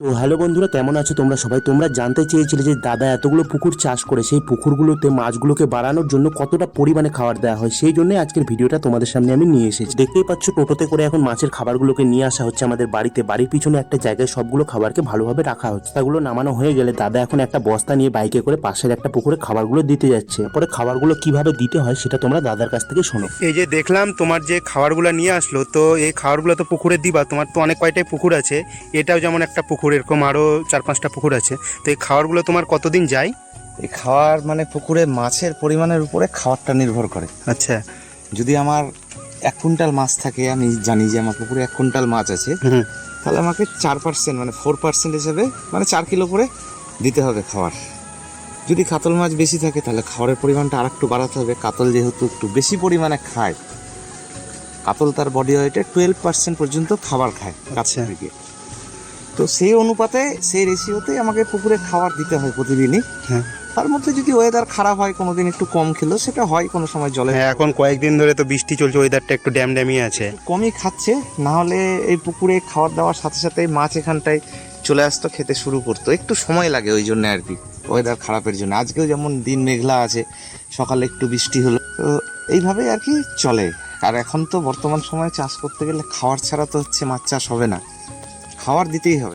তো হ্যালো বন্ধুরা, কেমন আছো তোমরা সবাই? তোমরা জানতে চেয়েছিলে যে দাদা এতগুলো পুকুর চাষ করে, সেই পুকুরগুলোতে মাছগুলোকে বাড়ানোর জন্য কতটা পরিমাণে খাবার দেওয়া হয়, সেই জন্যই আজকের ভিডিওটা তোমাদের সামনে আমি নিয়ে এসেছি। দেখতেই পাচ্ছ, টোটোতে করে এখন মাছের খাবারগুলোকে নিয়ে আসা হচ্ছে আমাদের বাড়িতে। বাড়ির পিছনে একটা জায়গায় সবগুলো খাবারকে ভালোভাবে রাখা হচ্ছে। তাগুলো নামানো হয়ে গেলে দাদা এখন একটা বস্তা নিয়ে বাইকে করে পাশের একটা পুকুরে খাবারগুলো দিতে যাচ্ছে। পরে খাবারগুলো কীভাবে দিতে হয় সেটা তোমরা দাদার কাছ থেকে শোনো। এই যে দেখলাম তোমার যে খাবারগুলো নিয়ে আসলো, তো এই খাবারগুলো তো পুকুরে দিবা, তোমার তো অনেক কয়টাই পুকুর আছে, এটাও যেমন একটা পুকুর এরকম আরও চার পাঁচটা পুকুর আছে। তো এই খাবারগুলো তোমার কতদিন যায়? এই খাওয়ার মানে পুকুরে মাছের পরিমাণের উপরে খাবারটা নির্ভর করে। আচ্ছা। যদি আমার এক কুইন্টাল মাছ থাকে আমি জানি যে আমার পুকুরে এক কুইন্টাল মাছ আছে তাহলে আমাকে চার পার্সেন্ট মানে ফোর পার্সেন্ট হিসেবে মানে চার কিলো করে দিতে হবে খাওয়ার। যদি কাতল মাছ বেশি থাকে তাহলে খাওয়ারের পরিমাণটা আর একটু বাড়াতে হবে। কাতল যেহেতু একটু বেশি পরিমাণে খায় কাতল তার বডি ওয়েটে টুয়েলভ পার্সেন্ট পর্যন্ত খাবার খায় কাছে থেকে। তো সেই অনুপাতে সেই রেশিওতে আমাকে পুকুরে খাবার দিতে হয় প্রতিদিনই। হ্যাঁ। তার মধ্যে যদি ওয়েদার খারাপ হয় কোনোদিন একটু কম খেলো সেটা হয় কোনো সময় জলে। হ্যাঁ এখন কয়েকদিন ধরে তো বৃষ্টি চলছে ওয়েদারটা একটু ড্যাম ড্যামই আছে। কমই খাচ্ছে না হলে এই পুকুরে খাবার দাওয়ার সাথে সাথে মাছ এখানটায় চলে আসতো খেতে শুরু করতো। একটু সময় লাগে ওই জন্য আর কি ওয়েদার খারাপের জন্য। আজকেও যেমন দিন মেঘলা আছে সকালে একটু বৃষ্টি হলো তো এইভাবেই আর কি চলে। আর এখন তো বর্তমান সময়ে চাষ করতে গেলে খাওয়ার ছাড়া তো হচ্ছে মাছ চাষ হবে না। খাবার দিতেই হবে।